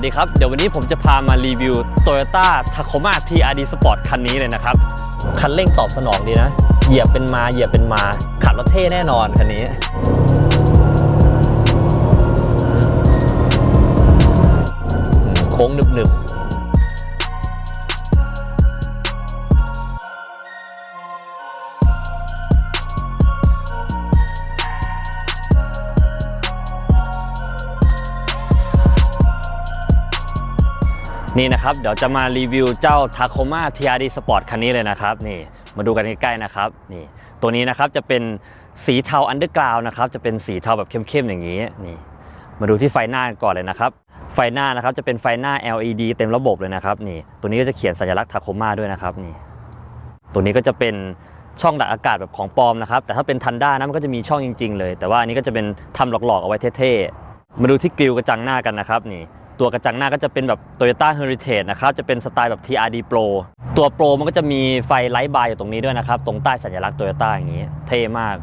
สดีครับ เดี๋ยววันนี้ผมจะพามารีวิว Toyota Tacoma TRD Sport คันนี้เลยนะครับ คันเร่งตอบสนองดีนะ เหยียบเป็นมาเหยียบเป็นมา ขับรถเท่แน่นอนคันนี้โค้งหนึบๆ นี่นะครับ เดี๋ยวจะมารีวิวเจ้า Tacoma TRD Sport คันนี้เลยนะครับ นี่มาดูกันใกล้ๆนะครับ นี่ ตัวนี้นะครับจะเป็นสีเทาอันเดอร์กราวนะครับ จะเป็นสีเทาแบบเข้มๆอย่างนี้ นี่ มาดูที่ไฟหน้าก่อนเลยนะครับ ไฟหน้านะครับจะเป็นไฟหน้า LED เต็มระบบเลยนะครับ นี่ ตัวนี้ก็จะเขียนสัญลักษณ์ Tacoma ด้วยนะครับ นี่ ตัวนี้ก็จะเป็นช่องดักอากาศแบบของปลอมนะครับ แต่ถ้าเป็นทันด้านะมันก็จะมีช่องจริง ๆ เลย แต่ว่าอันนี้ก็จะเป็นทำหลอกๆเอาไว้เท่ๆ มาดูที่กริลกระจังหน้ากันนะครับ นี่ ตัวกระจังหน้าก็จะเป็นแบบ Toyota Heritage นะครับจะเป็นสไตล์แบบ TRD Pro ตัว Pro มันก็จะมีไฟไลท์บาร์อยู่ตรงนี้ด้วยนะครับ ตรงใต้สัญลักษณ์ Toyota อย่างนี้ เท่มาก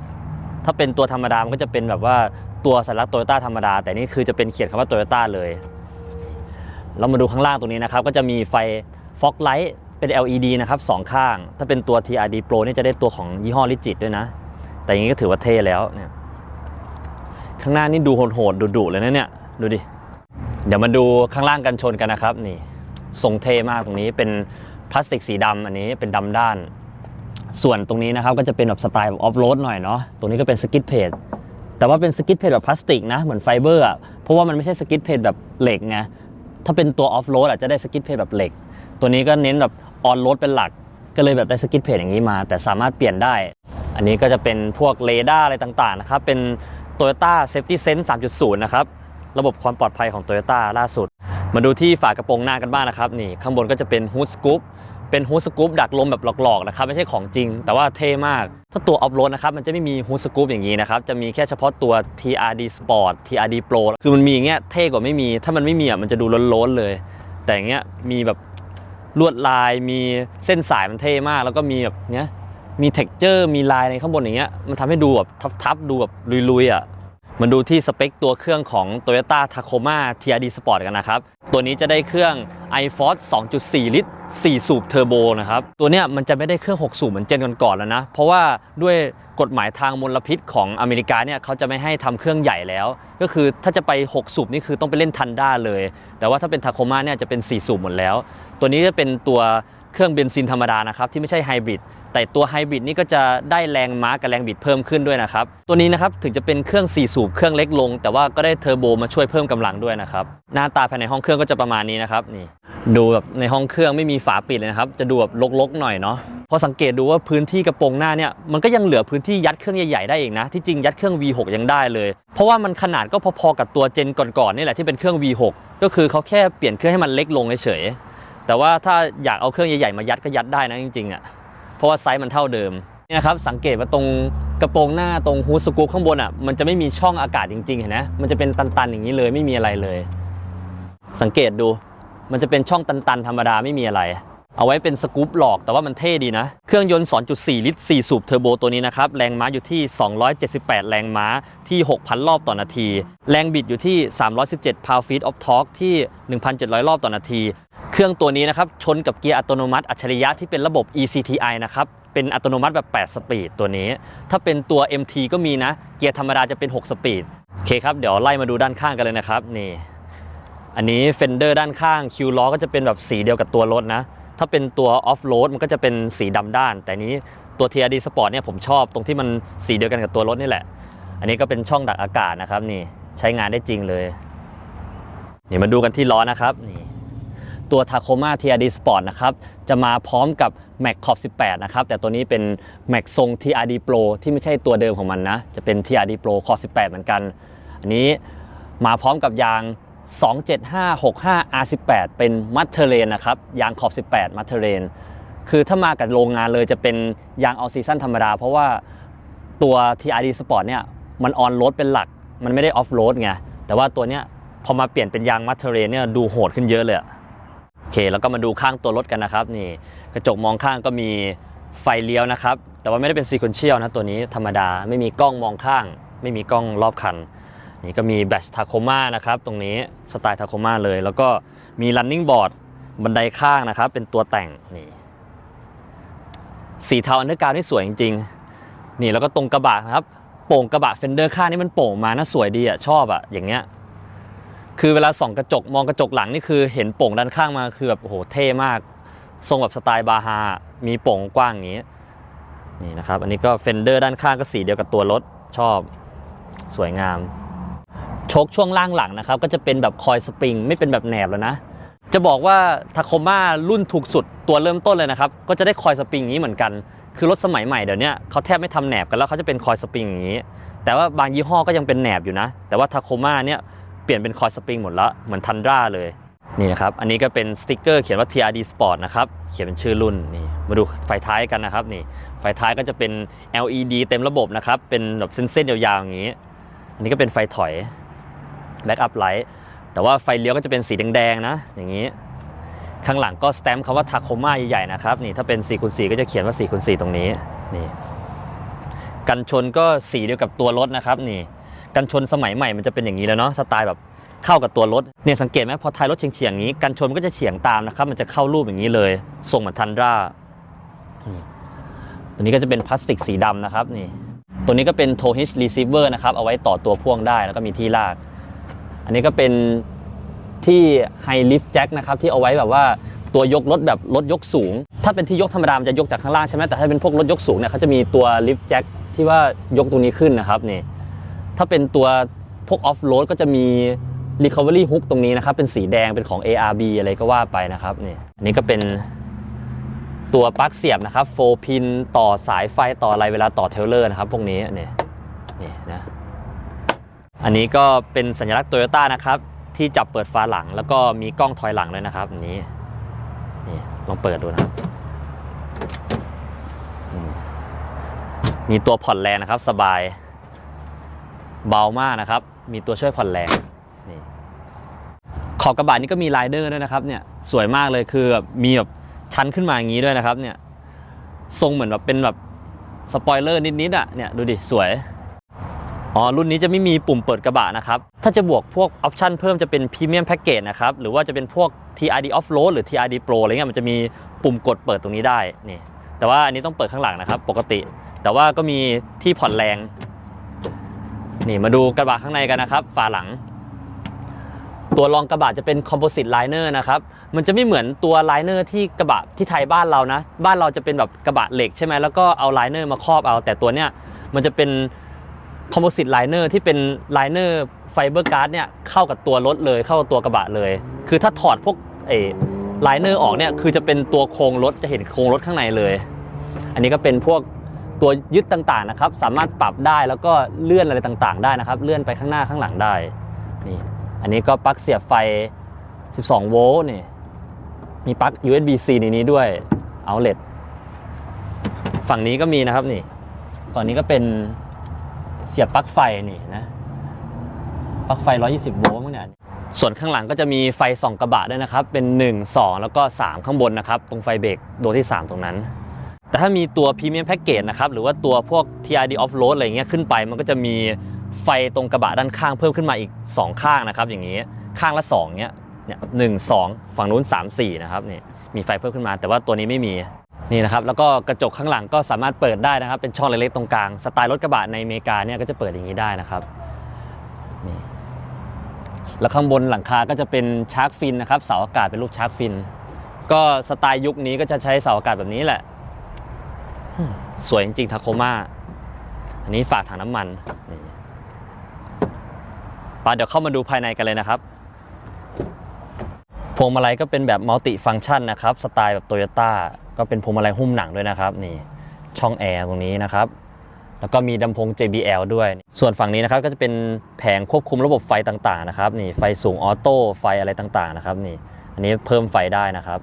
ถ้าเป็นตัวธรรมดา มันก็จะเป็นแบบว่าตัวสัญลักษณ์ Toyota ธรรมดา แต่นี่คือจะเป็นเขียนคำว่า Toyota เลย เรามาดูข้างล่างตรงนี้นะครับ ก็จะมีไฟ Fog Light เป็น LED นะครับสองข้าง ถ้าเป็นตัว TRD Pro นี่จะได้ตัวของยี่ห้อ Rigid ด้วยนะ แต่อย่างนี้ก็ถือว่าเท่แล้วเนี่ยข้างหน้านี่ดูโหดๆดุๆเลยนะเนี่ยดูดิ เดี๋ยวมาดูข้างล่างกันชนกันนะครับ นี่ทรงเท่มากตรงนี้เป็นพลาสติกสีดำอันนี้เป็นดำด้าน ส่วนตรงนี้นะครับก็จะเป็นแบบสไตล์แบบออฟโรดหน่อยเนาะตรงนี้ก็เป็นสกิทเพจแต่ว่าเป็นสกิทเพจแบบพลาสติกนะเหมือนไฟเบอร์อะเพราะว่ามันไม่ใช่สกิทเพจแบบเหล็กไงถ้าเป็นตัวออฟโรดอะจะได้สกิทเพจแบบเหล็ก ตัวนี้ก็เน้นแบบออนโรดเป็นหลัก ก็เลยแบบได้สกิทเพจอย่างนี้มา แต่สามารถเปลี่ยนได้ อันนี้ก็จะเป็นพวกเรดาร์อะไรต่างๆนะครับเป็น Toyota Safety Sense 3.0 นะครับ ระบบความปลอดภัยของ Toyota ล่าสุด มาดูที่ฝากระโปรงหน้ากันบ้างนะครับนี่ข้างบนก็จะเป็นฮูดสกู๊ปเป็นฮูดสกู๊ปดักลมแบบหลอกๆนะครับไม่ใช่ของจริง แต่ว่าเท่มาก ถ้าตัวออฟโรดนะครับมันจะไม่มีฮูดสกู๊ปอย่างนี้นะครับจะมีแค่เฉพาะตัว TRD Sport TRD Pro คือมันมีอย่างเงี้ยเท่กว่าไม่มี ถ้ามันไม่มีอะมันจะดูล้นๆเลย แต่อย่างเงี้ยมีแบบลวดลายมีเส้นสายมันเท่มาก แล้วก็มีแบบเนี้ยมีเท็กเจอร์มีลายในข้างบนอย่างเงี้ยมันทำให้ดูแบบทับๆดูแบบลุยๆอะ มาดูที่สเปคตัวเครื่องของ Toyota Tacoma TRD Sport กันนะครับ ตัวนี้จะได้เครื่อง iForce 2.4 ลิตร 4 สูบเทอร์โบนะครับ ตัวเนี้ยมันจะไม่ได้เครื่อง 6 สูบเหมือนเจนก่อนๆแล้วนะ เพราะว่าด้วยกฎหมายทางมลพิษของอเมริกาเนี่ยเขาจะไม่ให้ทำเครื่องใหญ่แล้ว ก็คือถ้าจะไป 6 สูบนี่คือต้องไปเล่นทันด้าเลย แต่ว่าถ้าเป็น Tacoma เนี่ยจะเป็น 4 สูบหมดแล้ว ตัวนี้จะเป็นตัวเครื่องเบนซินธรรมดานะครับที่ไม่ใช่ไฮบริด แต่ตัวไฮบริดนี่ก็จะได้แรงม้ากับแรงบิดเพิ่มขึ้นด้วยนะครับ ตัวนี้นะครับถึงจะเป็นเครื่อง 4 สูบเครื่องเล็กลง แต่ว่าก็ได้เทอร์โบมาช่วยเพิ่มกำลังด้วยนะครับ หน้าตาภายในห้องเครื่องก็จะประมาณนี้นะครับนี่ดูแบบในห้องเครื่องไม่มีฝาปิดเลยนะครับจะดูแบบลกๆหน่อยเนาะพอสังเกตดูว่าพื้นที่กระโปรงหน้าเนี่ยมันก็ยังเหลือพื้นที่ยัดเครื่องใหญ่ๆได้อีกนะ ที่จริงยัดเครื่อง V6 ยังได้เลย เพราะว่ามันขนาดก็พอๆกับตัวเจนก่อนๆนี่แหละที่เป็นเครื่อง V6 ก็คือเขาแค่เปลี่ยนเครื่องให้มันเล็กลงเฉยๆแต่ว่าถ้าอยากเอาเครื่องใหญ่ๆมายัดก็ยัดได้นะจริงๆอะ เพราะว่าไซส์มันเท่าเดิมเนี่ยครับสังเกตว่าตรงกระโปรงหน้าตรงฮูสกู๊ปข้างบนอะมันจะไม่มีช่องอากาศจริงๆเห็นไหมมันจะเป็นตันๆอย่างนี้เลยไม่มีอะไรเลย สังเกตดู มันจะเป็นช่องตันๆธรรมดาไม่มีอะไร เอาไว้เป็นสกู๊ปหลอกแต่ว่ามันเท่ดีนะ เครื่องยนต์ 2.4 ลิตร 4 สูบเทอร์โบตัวนี้นะครับ แรงม้าอยู่ที่ 278 แรงม้าที่ 6,000 รอบต่อนาที แรงบิดอยู่ที่ 317 pound feet of torque ที่ 1,700 รอบต่อนาที เครื่องตัวนี้นะครับชนกับเกียร์อัตโนมัติอัจฉริยะที่เป็นระบบ ECTI นะครับ เป็นอัตโนมัติแบบ 8 สปีดตัวนี้ ถ้าเป็นตัว MT ก็มีนะ เกียร์ธรรมดาจะเป็น 6 สปีด โอเคครับ เดี๋ยวไล่มาดูด้านข้างกันเลยนะครับ นี่ อันนี้เฟนเดอร์ด้านข้างคิวล้อก็จะเป็นแบบสีเดียวกับตัวรถนะ ถ้าเป็นตัวออฟโรดมันก็จะเป็นสีดำด้าน แต่นี้ตัว TRD Sport เนี่ยผมชอบตรงที่มันสีเดียวกันกับตัวรถนี่แหละ อันนี้ก็เป็นช่องดักอากาศนะครับนี่ใช้งานได้จริงเลยนี่มาดูกันที่ล้อนะครับนี่ตัว Tacoma TRD Sport นะครับ จะมาพร้อมกับ Mac ขอบ18 นะครับ แต่ตัวนี้เป็น Mac ทรง TRD Pro ที่ไม่ใช่ตัวเดิมของมันนะ จะเป็น TRD Pro ขอบ18 เหมือนกัน อันนี้มาพร้อมกับยาง 27565 R18 เป็นมัตเทเรนนะครับ ยางขอบ 18 มัตเทเรน คือถ้ามากับโรงงานเลยจะเป็นยางออซีซั่นธรรมดา เพราะว่าตัว TRD Sport เนี่ย มันออนโรดเป็นหลัก มันไม่ได้ออฟโรดไง แต่ว่าตัวเนี้ยพอมาเปลี่ยนเป็นยางมัตเทเรนเนี่ยดูโหดขึ้นเยอะเลยโอเค แล้วก็มาดูข้างตัวรถกันนะครับ นี่กระจกมองข้างก็มีไฟเลี้ยวนะครับ แต่ว่าไม่ได้เป็นซีควนเชียลนะตัวนี้ธรรมดา ไม่มีกล้องมองข้าง ไม่มีกล้องรอบคัน นี่ก็มีแบชทาโคมานะครับตรงนี้สไตล์ทาโคมาเลย แล้วก็มี running board บันไดข้างนะครับ เป็นตัวแต่งนี่สีเทาอันเดอร์กราวนี่สวยจริงๆ นี่แล้วก็ตรงกระบะนะครับ โป่งกระบะเฟนเดอร์ข้างนี่มันโป่งมานะสวยดีอะชอบอะอย่างเงี้ยคือเวลาส่องกระจกมองกระจกหลังนี่คือเห็นโป่งด้านข้างมาคือแบบโอ้โหเท่มาก ทรงแบบสไตล์บาฮา มีโป่งกว้างอย่างนี้นี่นะครับ อันนี้ก็เฟนเดอร์ด้านข้างก็สีเดียวกับตัวรถชอบ สวยงาม ชคช่วงล่างหลังนะครับ ก็จะเป็นแบบคอยสปริง ไม่เป็นแบบแหนบแล้วนะ จะบอกว่าทาโคม่ารุ่นถูกสุดตัวเริ่มต้นเลยนะครับ ก็จะได้คอยสปริงอย่างนี้เหมือนกัน คือรถสมัยใหม่เดี๋ยวนี้เขาแทบไม่ทำแหนบกันแล้วเขาจะเป็นคอยสปริงอย่างนี้ แต่ว่าบางยี่ห้อก็ยังเป็นแหนบอยู่นะ แต่ว่าทาโคม่าเนี่ยเปลี่ยนเป็นคอยสปริงหมดแล้วเหมือนทันดราเลยนี่นะครับ อันนี้ก็เป็นสติกเกอร์เขียนว่า TRD Sport นะครับ เขียนเป็นชื่อรุ่นนี่ มาดูไฟท้ายกันนะครับนี่ ไฟท้ายก็จะเป็น LED เต็มระบบนะครับ เป็นแบบเส้นๆยาวๆอย่างนี้ อันนี้ก็เป็นไฟถอย Back up light แต่ว่าไฟเลี้ยวก็จะเป็นสีแดงๆนะ อย่างนี้ ข้างหลังก็สแตมป์คำว่าทาโคม่าใหญ่ๆนะครับนี่ถ้าเป็น4คูณ4ก็จะเขียนว่า4คูณ4ตรงนี้นี่กันชนก็สีเดียวกับตัวรถนะครับนี่กันชนสมัยใหม่มันจะเป็นอย่างนี้แล้วเนาะสไตล์แบบเข้ากับตัวรถเนี่ยสังเกตไหมพอท้ายรถเฉียงๆอย่างนี้ กันชนมันก็จะเฉียงตามนะครับ มันจะเข้ารูปอย่างนี้เลยทรงเหมือนทันดราตัวนี้ก็จะเป็นพลาสติกสีดำนะครับนี่ตัวนี้ก็เป็น tow hitch receiver นะครับเอาไว้ต่อตัวพ่วงได้แล้วก็มีที่ลาก อันนี้ก็เป็นที่ high lift jack นะครับที่เอาไว้แบบว่าตัวยกรถแบบรถยกสูง ถ้าเป็นที่ยกธรรมดามันจะยกจากข้างล่างใช่ไหมแต่ถ้าเป็นพวกรถยกสูงเนี่ยเขาจะมีตัว lift jack ที่ว่ายกตรงนี้ขึ้นนะครับนี่ถ้าเป็นตัวพวก off road ก็จะมี recovery hook ตรงนี้นะครับ เป็นสีแดงเป็นของ ARB อะไรก็ว่าไปนะครับนี่อันนี้ก็เป็นตัวปลั๊กเสียบนะครับ4พินต่อสายไฟต่ออะไรเวลาต่อเทเลอร์นะครับ พวกนี้นี่นี่นะ อันนี้ก็เป็นสัญลักษณ์โตโยต้านะครับที่จับเปิดฝาหลัง แล้วก็มีกล้องถอยหลังเลยนะครับอันนี้นี่ลองเปิดดูนะครับมีตัวผ่อนแรงนะครับ สบายเบามากนะครับ มีตัวช่วยผ่อนแรงนี่ขอบกระบะนี่ก็มีไลเดอร์ด้วยนะครับ เนี่ยสวยมากเลยคือแบบมีแบบชั้นขึ้นมาอย่างนี้ด้วยนะครับ เนี่ยทรงเหมือนแบบเป็นแบบสปอยเลอร์นิดๆอะเนี่ยดูดิสวย อ๋อรุ่นนี้จะไม่มีปุ่มเปิดกระบะนะครับ ถ้าจะบวกพวกออปชันเพิ่มจะเป็นพรีเมียมแพ็กเกจนะครับ หรือว่าจะเป็นพวก TRD Off Road หรือ TRD Pro อะไรเงี้ยมันจะมีปุ่มกดเปิดตรงนี้ได้นี่แต่ว่าอันนี้ต้องเปิดข้างหลังนะครับ ปกติ แต่ว่าก็มีที่ผ่อนแรง นี่มาดูกระบะข้างในกันนะครับฝาหลัง ตัวรองกระบะจะเป็นคอมโพสิตไลเนอร์นะครับมันจะไม่เหมือนตัวไลเนอร์ที่กระบะที่ไทยบ้านเรานะ บ้านเราจะเป็นแบบกระบะเหล็กใช่ไหมแล้วก็เอาไลเนอร์มาครอบเอา แต่ตัวเนี้ยมันจะเป็น คอมโพสิตไลเนอร์ที่เป็นไลเนอร์ไฟเบอร์การ์ดเนี่ยเข้ากับตัวรถเลยเข้ากับตัวกระบะเลย คือถ้าถอดพวกเอไลเนอร์ออกเนี่ยคือจะเป็นตัวโครงรถจะเห็นโครงรถข้างในเลย อันนี้ก็เป็นพวกตัวยึดต่างๆนะครับ สามารถปรับได้แล้วก็เลื่อนอะไรต่างๆ ได้นะครับ เลื่อนไปข้างหน้าข้างหลังได้นี่อันนี้ก็ปลั๊กเสียบไฟ 12 โวลต์นี่มีปลั๊ก USB-C ในนี้ด้วยเอาเล t ฝั่งนี้ก็มีนะครับนี่ฝั่งนี้ก็เป็น เสียบปลั๊กไฟนี่นะปลั๊กไฟ 120 โวลต์มั้งเนี่ยส่วนข้างหลังก็จะมีไฟส่องกระบะด้วยนะครับ เป็น 1 2 แล้วก็ 3 ข้างบนนะครับ ตรงไฟเบรกดวงที่ 3 ตรงนั้น แต่ถ้ามีตัวพรีเมียมแพ็กเกจนะครับ หรือว่าตัวพวก TRD Off Road อะไรเงี้ยขึ้นไป มันก็จะมีไฟตรงกระบะด้านข้างเพิ่มขึ้นมาอีก 2 ข้างนะครับ อย่างนี้ข้างละ 2เนี้ยเนี่ยหนึ่งสองฝั่งนู้น 3 4 นะครับนี่มีไฟเพิ่มขึ้นมา แต่ว่าตัวนี้ไม่มี นี่นะครับแล้วก็กระจกข้างหลังก็สามารถเปิดได้นะครับ เป็นช่องเล็กๆตรงกลางสไตล์รถกระบะในอเมริกาเนี่ยก็จะเปิดอย่างนี้ได้นะครับนี่แล้วข้างบนหลังคาก็จะเป็นชาร์กฟินนะครับเสาอากาศเป็นรูปชาร์กฟิน ก็สไตล์ยุคนี้ก็จะใช้เสาอากาศแบบนี้แหละอืมสวยจริงๆทาโคมาอันนี้ฝากถังน้ำมันนี่ปาเดี๋ยวเข้ามาดูภายในกันเลยนะครับ พวงมาลัยก็เป็นแบบมัลติฟัง c t ชันนะครับสไตล์แบบโตโยต้าก็เป็นพวงมาลัยหุ้มหนังด้วยนะครับนี่ช่องแอร์ตรงนี้นะครับแล้วก็มีลำโพง JBL ด้วย ส่วนฝั่งนี้นะครับก็จะเป็นแผงควบคุมระบบไฟต่างๆนะครับนี่ไฟสูงออโต้ไฟอะไรต่างๆนะครับนี่อันนี้เพิ่มไฟได้นะครับ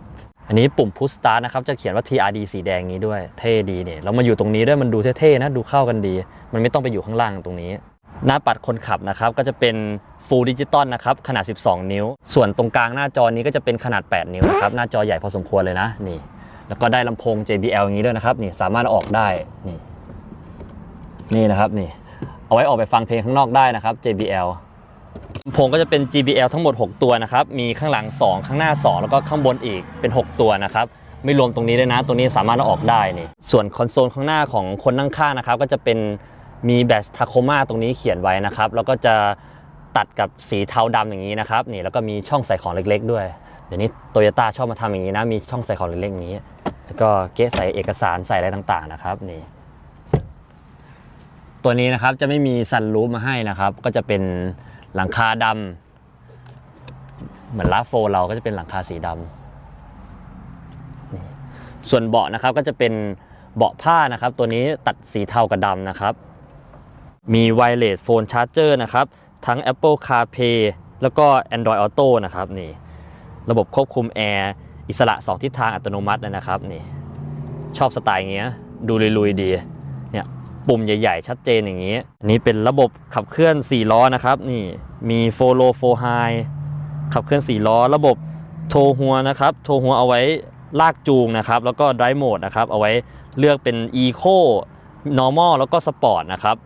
อันนี้ปุ่มพุชสตาร์นะครับจะเขียนว่า TRD สีแดงนี้ด้วยเท่ดีเนี่ยเรามาอยู่ตรงนี้ด้วยมันดูเท่ๆนะดูเข้ากันดี มันไม่ต้องไปอยู่ข้างล่างตรงนี้ หน้าปัดคนขับนะครับก็จะเป็น Full Digital นะครับขนาด 12 นิ้ว ส่วนตรงกลางหน้าจอนี้ก็จะเป็นขนาด 8 นิ้วนะครับหน้าจอใหญ่พอสมควรเลยนะนี่ แล้วก็ได้ลำโพง JBL อย่างนี้ด้วยนะครับนี่สามารถออกได้นี่นี่นะครับนี่เอาไว้ออกไปฟังเพลงข้างนอกได้นะครับ JBL ลำโพงก็จะเป็น JBL ทั้งหมด 6 ตัวนะครับมีข้างหลัง 2 ข้างหน้า 2 แล้วก็ข้างบนอีกเป็น 6 ตัวนะครับไม่รวมตรงนี้ด้วยนะ ตรงนี้สามารถอออกได้นี่ส่วนคอนโซลข้างหน้าของคนนั่งข้างนะครับก็จะเป็นมีแบชทาโคมาตรงนี้เขียนไว้นะครับแล้วก็จะ ตัดกับสีเทาดำอย่างนี้นะครับนี่แล้วก็มีช่องใส่ของเล็ก ๆ ด้วยเดี๋ยวนี้โตโยต้าชอบมาทำอย่างนี้นะมีช่องใส่ของเล็กๆอย่างนี้ แล้วก็เก๊ะใส่เอกสารใส่อะไรต่างๆนะครับนี่ตัวนี้นะครับจะไม่มีซันรูฟมาให้นะครับ ก็จะเป็นหลังคาดำเหมือนลาโฟเราก็จะเป็นหลังคาสีดำนี่ส่วนเบาะนะครับก็จะเป็นเบาะผ้านะครับ ตัวนี้ตัดสีเทากับดำนะครับ มีไวเลสโฟนชาร์จเจอร์นะครับ ทั้ง Apple CarPlay แล้วก็ Android Auto นะครับนี่ระบบควบคุมแอร์อิสระ 2 ทิศทางอัตโนมัตินะครับนี่ชอบสไตล์เงี้ยดูลุยๆดีเนี่ยปุ่มใหญ่ๆ ชัดเจนอย่างนี้ อันนี้เป็นระบบขับเคลื่อน 4 ล้อนะครับนี่มีโฟโลโฟไฮขับเคลื่อน 4 ล้อ ระบบโทหัวนะครับโทหัวเอาไว้ลากจูงนะครับ แล้วก็ไดรฟ์โหมดนะครับ เอาไว้เลือกเป็น Eco Normal แล้วก็ Sport นะครับ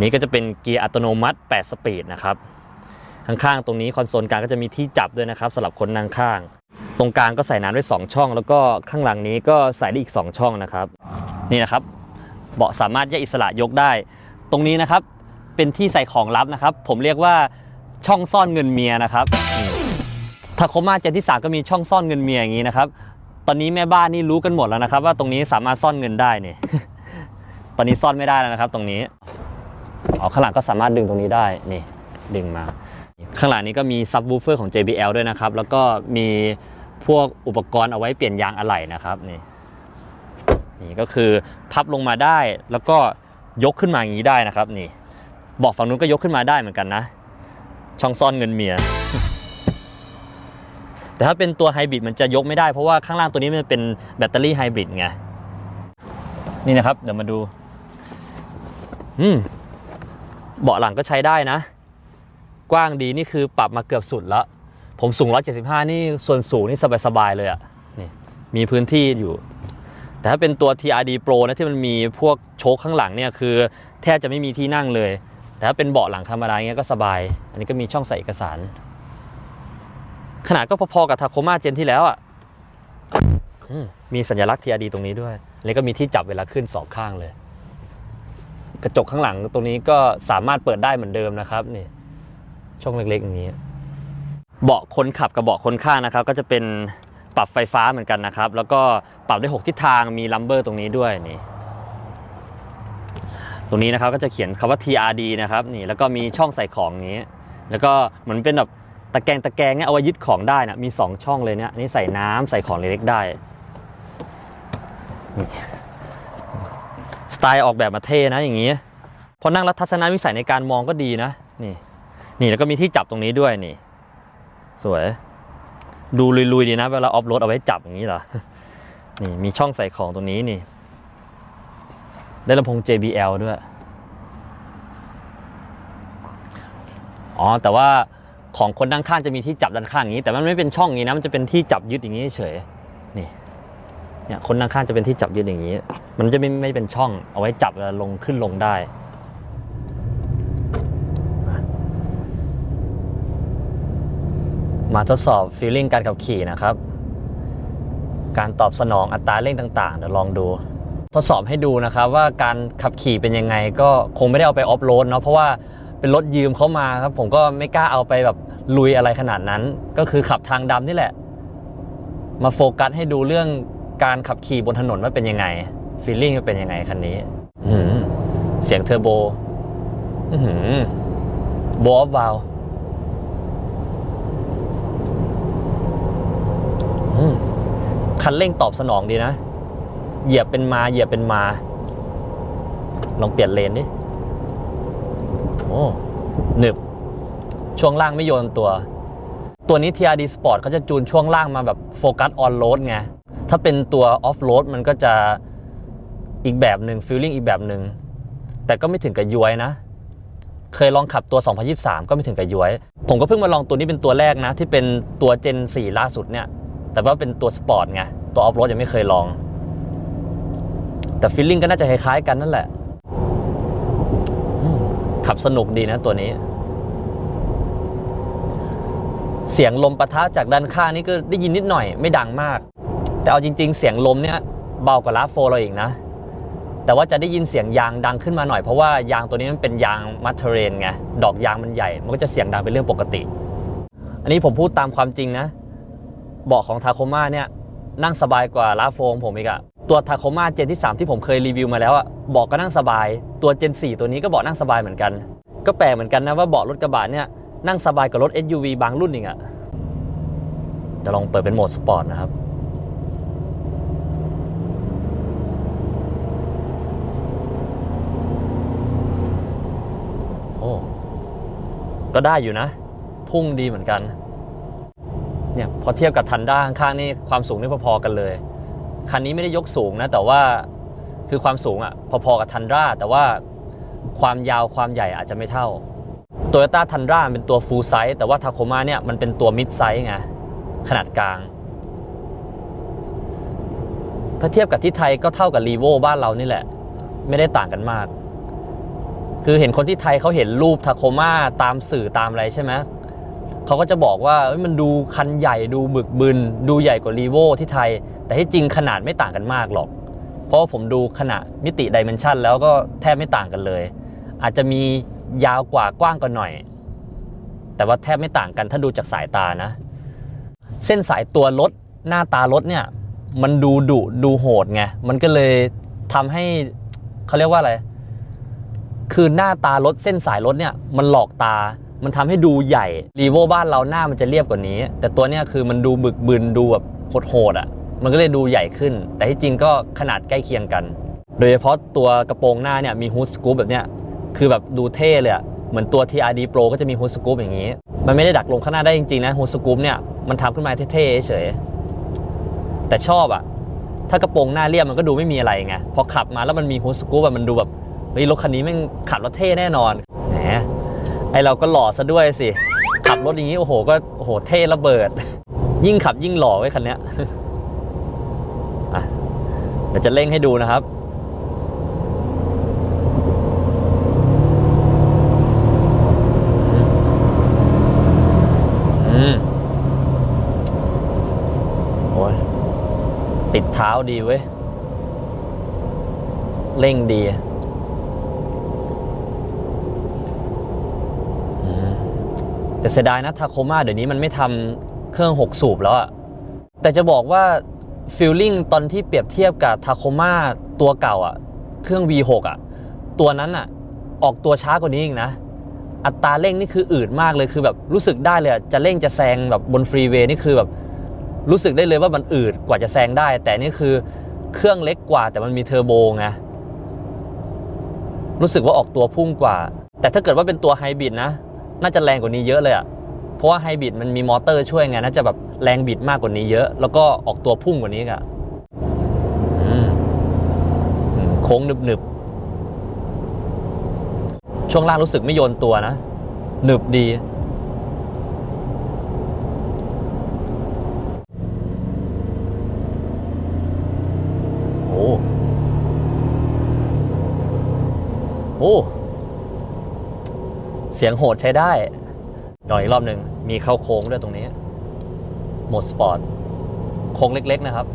นี่ก็จะเป็นเกียร์อัตโนมัติ 8 สปีดนะครับ ข้างๆ ตรงนี้คอนโซลกลางก็จะมีที่จับด้วยนะครับสำหรับคนนั่งข้าง ตรงกลางก็ใส่น้ำได้2 ช่อง แล้วก็ข้างหลังนี้ก็ใส่ได้อีก 2 ช่องนะครับ นี่นะครับ เบาะสามารถแยกอิสระยกได้ ตรงนี้นะครับเป็นที่ใส่ของลับนะครับ ผมเรียกว่าช่องซ่อนเงินเมียนะครับทาโคมาเจนที่สามก็มีช่องซ่อนเงินเมียอย่างนี้นะครับ ตอนนี้แม่บ้านนี่รู้กันหมดแล้วนะครับ ว่าตรงนี้สามารถซ่อนเงินได้เนี่ย ตอนนี้ซ่อนไม่ได้แล้วนะครับ ตรงนี้ อ๋อข้างหลังก็สามารถดึงตรงนี้ได้นี่ดึงมา ข้างหลังนี้ก็มีซับวูเฟอร์ของ JBL ด้วยนะครับ แล้วก็มีพวกอุปกรณ์เอาไว้เปลี่ยนยางอะไหล่นะครับนี่นี่ก็คือพับลงมาได้แล้วก็ยกขึ้นมาอย่างนี้ได้นะครับนี่บอกฝั่งนู้นก็ยกขึ้นมาได้เหมือนกันนะ ช่องซ่อนเงินเมีย แต่ถ้าเป็นตัวไฮบริดมันจะยกไม่ได้เพราะว่าข้างล่างตัวนี้มันเป็นแบตเตอรี่ไฮบริดไง นี่นะครับ เดี๋ยวมาดู อืม เบาะหลังก็ใช้ได้นะ กว้างดีนี่คือปรับมาเกือบสุดแล้ว ผมสูง 175 นี่ส่วนสูงนี่สบายๆเลยอะ่ะนี่มีพื้นที่อยู่ แต่ถ้าเป็นตัว TRD Pro นะที่มันมีพวกโชคข้างหลังเนี่ยคือ แทบจะไม่มีที่นั่งเลย แต่ถ้าเป็นเบาะหลังธรรมดาเงี้ยก็สบาย อันนี้ก็มีช่องใส่เอกสาร ขนาดก็พอๆกับ Tacoma เจนที่แล้วอะมมีสัญลักษณ์ TRD ตรงนี้ด้วย แล้วก็มีที่จับเวลาขึ้นสองข้างเลย กระจกข้างหลังตรงนี้ก็สามารถเปิดได้เหมือนเดิมนะครับนี่ช่องเล็กๆอย่างนี้ เบาะคนขับกับเบาะคนข้างนะครับ ก็จะเป็นปรับไฟฟ้าเหมือนกันนะครับ แล้วก็ปรับได้ 6 ทิศทางมีลัมเบอร์ตรงนี้ด้วยนี่ตรงนี้นะครับก็จะเขียนคำว่า TRD นะครับนี่แล้วก็มีช่องใส่ของอย่างนี้ แล้วก็เหมือนเป็นแบบตะแกรงตะแกรงเนี่ยเอาไว้ยึดของได้นะมี 2 ช่องเลยเนี่ยนนี้ใส่น้ำใส่ของเล็กๆได้นี่ สไตล์ออกแบบมาเท่นะอย่างนี้พอนั่งแล้วทัศนวิสัยในการมองก็ดีนะนี่นี่แล้วก็มีที่จับตรงนี้ด้วยนี่ สวย ดูลุยๆดีนะเวลาออฟโรดเอาไว้จับอย่างนี้เหรอนี่มีช่องใส่ของตรงนี้นี่ ได้ลำโพง JBL ด้วยอ๋อแต่ว่าของคนด้านข้างจะมีที่จับด้านข้างอย่างนี้ แต่มันไม่เป็นช่องอย่างนี้นะมันจะเป็นที่จับยึดอย่างนี้เฉยนี่เนี่ยคนด้านข้างจะเป็นที่จับยึดอย่างนี้ มันจะไม่ไม่เป็นช่องเอาไว้จับเวลาลงขึ้นลงได้ มาทดสอบฟีลลิ่งการขับขี่นะครับ การตอบสนองอัตราเร่งต่างๆเดี๋ยวลองดู ทดสอบให้ดูนะครับว่าการขับขี่เป็นยังไงก็คงไม่ได้เอาไปออฟโรดเนาะเพราะว่าเป็นรถยืมเขามาครับ ผมก็ไม่กล้าเอาไปแบบลุยอะไรขนาดนั้น ก็คือขับทางดำนี่แหละ มาโฟกัสให้ดูเรื่องการขับขี่บนถนนว่าเป็นยังไง ฟีลลิ่งมันเป็นยังไงคันนี้อื้อหือเสียงเทอร์โบโบออฟวาลอืมคันเร่งตอบสนองดีนะ เหยียบเป็นมา เหยียบเป็นมา ลองเปลี่ยนเลนดิโอ้หนึบ ช่วงล่างไม่โยนตัว ตัวนี้ TRD Sport เขาจะจูนช่วงล่างมาแบบโฟกัสออนโรดไง ถ้าเป็นตัวออฟโรดมันก็จะ อีกแบบหนึ่งฟีลลิ่งอีกแบบหนึ่งแต่ก็ไม่ถึงกับย้วยนะ เคยลองขับตัว 2023 ก็ไม่ถึงกับย้วย ผมก็เพิ่งมาลองตัวนี้เป็นตัวแรกนะ ที่เป็นตัว Gen 4 ล่าสุดเนี่ย แต่ว่าเป็นตัวสปอร์ตไง ตัวออฟโรดยังไม่เคยลอง แต่ฟีลลิ่งก็น่าจะคล้ายๆกันนั่นแหละ ขับสนุกดีนะตัวนี้ เสียงลมปะทะจากด้านข้างนี่ก็ได้ยินนิดหน่อยไม่ดังมาก แต่เอาจริง ๆ เสียงลมเนี่ยเบากว่าลาโฟเราอีกนะ แต่ว่าจะได้ยินเสียงยางดังขึ้นมาหน่อยเพราะว่ายางตัวนี้มันเป็นยางมัตเทเรนไงดอกยางมันใหญ่ มันก็จะเสียงดังเป็นเรื่องปกติ อันนี้ผมพูดตามความจริงนะเบาะของทาโคม่าเนี่ยนั่งสบายกว่าลาโฟงผมอีกอะตัวทาโคม่าเจนที่ 3 ที่ผมเคยรีวิวมาแล้วอะเบาะก็นั่งสบาย ตัวเจน 4 ตัวนี้ก็เบาะนั่งสบายเหมือนกัน ก็แปลกเหมือนกันนะว่าเบาะรถกระบะเนี่ยนั่งสบายกว่ารถ SUV บางรุ่นอีกอะเดี๋ยวลองเปิดเป็นโหมดสปอร์ตนะครับ โอ้ ก็ได้อยู่นะ พุ่งดีเหมือนกัน เนี่ยพอเทียบกับทันด้าข้างๆนี่ความสูงนี่พอๆกันเลย คันนี้ไม่ได้ยกสูงนะ แต่ว่าคือความสูงอะ่ะพอๆกับทันด้าแต่ว่าความยาวความใหญ่อาจจะไม่เท่าโตโยต้าทันด้าเป็นตัวฟูลไซส์แต่ว่าทาโคมาเนี่ยมันเป็นตัวมิดไซส์ไงขนาดกลาง ถ้าเทียบกับที่ไทยก็เท่ากับรีโวบ้านเรานี่แหละ ไม่ได้ต่างกันมาก คือเห็นคนที่ไทยเขาเห็นรูปทาโคมาตามสื่อตามอะไรใช่ไหมเขาก็จะบอกว่ามันดูคันใหญ่ดูบึกบึน ดูใหญ่กว่ารีโวที่ไทย แต่ที่จริงขนาดไม่ต่างกันมากหรอก เพราะผมดูขนาดมิติดิเมนชันแล้วก็แทบไม่ต่างกันเลย อาจจะมียาวกว่ากว้างกว่าหน่อย แต่ว่าแทบไม่ต่างกันถ้าดูจากสายตานะ เส้นสายตัวรถหน้าตารถเนี่ย มันดูดุดูโหดไงมันก็เลยทำให้เขาเรียกว่าอะไร คือหน้าตารถเส้นสายรถเนี่ยมันหลอกตา มันทำให้ดูใหญ่รีโวบ้านเราหน้ามันจะเรียบกว่านี้ แต่ตัวเนี้ยคือมันดูบึกบึนดูแบบโหดๆอะ มันก็เลยดูใหญ่ขึ้น แต่ที่จริงก็ขนาดใกล้เคียงกัน โดยเฉพาะตัวกระโปรงหน้าเนี่ยมีฮูดสกู๊ปแบบเนี้ยคือแบบดูเท่เลยอะเหมือนตัว TRD Pro ก็จะมีฮูดสกู๊ปอย่างนี้ มันไม่ได้ดักลงข้างหน้าได้จริงๆนะฮูดสกู๊ปเนี่ยมันทำขึ้นมาเท่ๆเฉยแต่ชอบอะถ้ากระโปรงหน้าเรียบมันก็ดูไม่มีอะไรไงพอขับมาแล้วมันมีฮูดสกู๊ปอะมันดูแบบ เฮ้ยรถคันนี้แม่งขับรถเท่แน่นอนแหมไอเราก็หล่อซะด้วยสิ ขับรถอย่างนี้โอ้โหก็โอ้โหเท่ระเบิด ยิ่งขับยิ่งหล่อไว้คันเนี้ยอะเดี๋ยวจะเร่งให้ดูนะครับอืมโอ้ยติดเท้าดีเว้ย เร่งดีอืม แต่เสียดายนะทาโคมาเดี๋ยวนี้มันไม่ทำเครื่อง 6 สูบแล้วอะแต่จะบอกว่าฟิลลิ่งตอนที่เปรียบเทียบกับทาโคมาตัวเก่าอะเครื่อง V6 อะตัวนั้นอะออกตัวช้ากว่านี้อีกนะ อัตราเร่งนี่คืออืดมากเลยคือแบบรู้สึกได้เลยจะเร่งจะแซงแบบบนฟรีเวย์นี่คือแบบรู้สึกได้เลยว่ามันอืดกว่าจะแซงได้ แต่นี่คือเครื่องเล็กกว่าแต่มันมีเทอร์โบไงรู้สึกว่าออกตัวพุ่งกว่า แต่ถ้าเกิดว่าเป็นตัวไฮบริดนะ น่าจะแรงกว่านี้เยอะเลยอะเพราะว่าไฮบริดมันมีมอเตอร์ช่วยไงน่าจะแบบแรงบิดมากกว่านี้เยอะ แล้วก็ออกตัวพุ่งกว่านี้อะโค้งหนึบๆช่วงล่างรู้สึกไม่โยนตัวนะ หนึบดี โอ้ โอ้ เสียงโหดใช้ได้ดอยอีกรอบหนึ่งมีเข้าโค้งด้วยตรงนี้โหมดสปอร์ตโค้งเล็ก ๆ นะครับ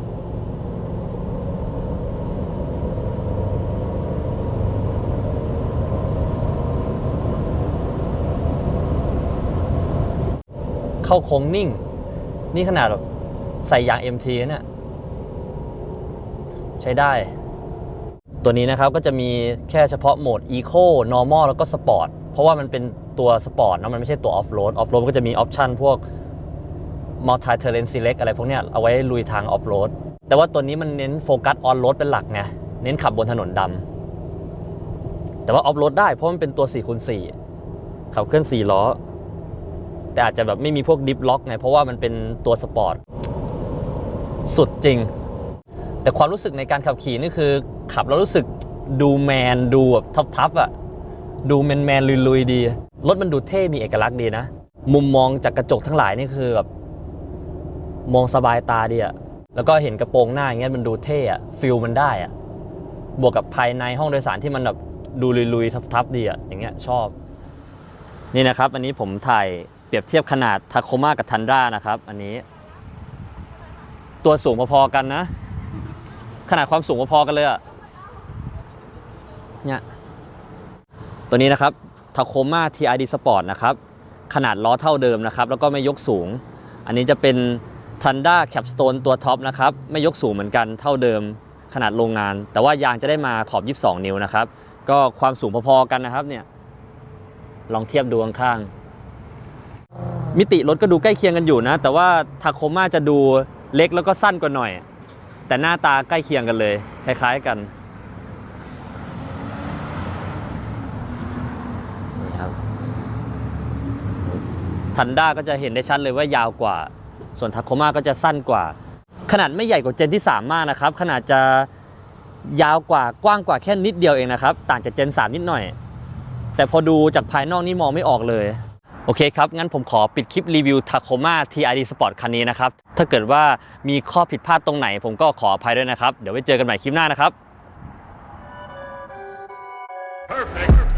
เข้าโค้งนิ่ง นี่ขนาดแบบใส่ยาง MT นะเนี่ยใช้ได้ ตัวนี้นะครับก็จะมีแค่เฉพาะโหมด Eco Normal แล้วก็ Sport ราะว่ามันเป็นตัว Sport นะมันไม่ใช่ตัว Off Road Off Road ก็จะมีออปชันพวก Multi Terrain Select อะไรพวกเนี้ยเอาไว้ลุยทาง Off Road แต่ว่าตัวนี้มันเน้นโฟกัส On Road เป็นหลักไงเน้นขับบนถนนดำแต่ว่า Off Road ได้เพราะมันเป็นตัว4คูณ4ขับเคลื่อน4ล้อ แต่อาจจะแบบไม่มีพวกดิฟล็อกไงเพราะว่ามันเป็นตัวสปอร์ตสุดจริง แต่ความรู้สึกในการขับขี่นี่คือ ขับแล้วรู้สึกดูแมนดูแบบทัฟๆอะ่ะ ดูแมนแมนๆลุยๆดี รถมันดูเท่มีเอกลักษณ์ดีนะ มุมมองจากกระจกทั้งหลายนี่คือแบบมองสบายตาดีอะแล้วก็เห็นกระโปรงหน้าอย่างเงี้ยมันดูเท่อะฟิลมันได้อะบวกกับภายในห้องโดยสารที่มันแบบดูลุยๆทับๆดีอะอย่างเงี้ยชอบ นี่นะครับ อันนี้ผมถ่ายเปรียบเทียบขนาดทาโคมากับทันด้านะครับ อันนี้ ตัวสูงพอๆกันนะ ขนาดความสูงพอๆกันเลยอะเนี่ย ตัวนี้นะครับ Tacoma TRD Sport นะครับ ขนาดล้อเท่าเดิมนะครับ แล้วก็ไม่ยกสูง อันนี้จะเป็น Thunder Capstone ตัวท็อปนะครับ ไม่ยกสูงเหมือนกันเท่าเดิม ขนาดโรงงาน แต่ว่ายางจะได้มาขอบ 22 นิ้วนะครับ ก็ความสูงพอๆกันนะครับเนี่ย ลองเทียบดูข้างๆมิติรถก็ดูใกล้เคียงกันอยู่นะ แต่ว่าทาโคมาจะดูเล็กแล้วก็สั้นกว่าหน่อย แต่หน้าตาใกล้เคียงกันเลย คล้ายๆกันครับ ทันด้าก็จะเห็นได้ชัดเลยว่ายาวกว่า ส่วนทาโคมาก็จะสั้นกว่า ขนาดไม่ใหญ่กว่าเจนที่ 3 มากนะครับ ขนาดจะยาวกว่ากว้างกว่าแค่นิดเดียวเองนะครับ ต่างจากเจน 3 นิดหน่อย แต่พอดูจากภายนอกนี่มองไม่ออกเลย โอเคครับ งั้นผมขอปิดคลิปรีวิว Tacoma TRD Sport คันนี้นะครับ ถ้าเกิดว่ามีข้อผิดพลาดตรงไหน ผมก็ขออภัยด้วยนะครับ เดี๋ยวไว้เจอกันใหม่คลิปหน้านะครับ Perfect.